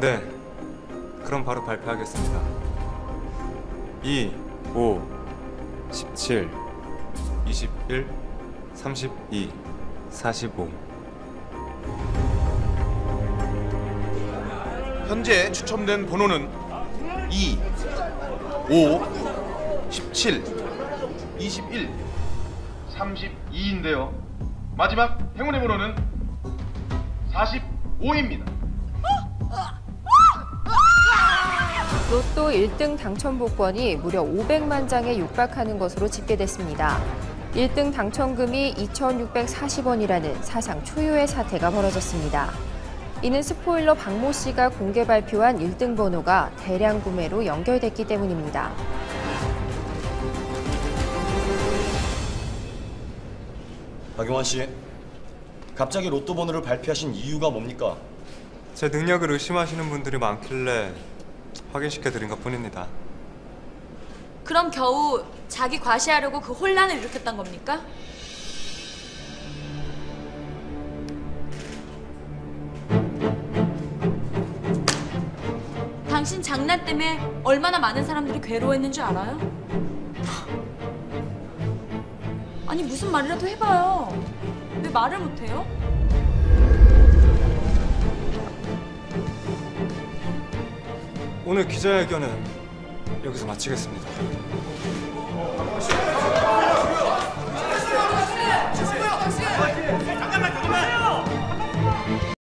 네. 그럼 바로 발표하겠습니다. 2, 5, 17, 21, 32, 45. 현재 추첨된 번호는 2, 5, 17, 21, 32인데요. 마지막 행운의 번호는 45입니다. 로또 1등 당첨 복권이 무려 500만 장에 육박하는 것으로 집계됐습니다. 1등 당첨금이 2,640원이라는 사상 초유의 사태가 벌어졌습니다. 이는 스포일러 박모 씨가 공개 발표한 1등 번호가 대량 구매로 연결됐기 때문입니다. 박용환 씨, 갑자기 로또 번호를 발표하신 이유가 뭡니까? 제 능력을 의심하시는 분들이 많길래 확인시켜 드린 것 뿐입니다. 그럼 겨우 자기 과시하려고 그 혼란을 일으켰단 겁니까? 당신 장난 때문에 얼마나 많은 사람들이 괴로워했는 줄 알아요? 아니 무슨 말이라도 해봐요. 왜 말을 못해요? 오늘 기자회견은 여기서 마치겠습니다.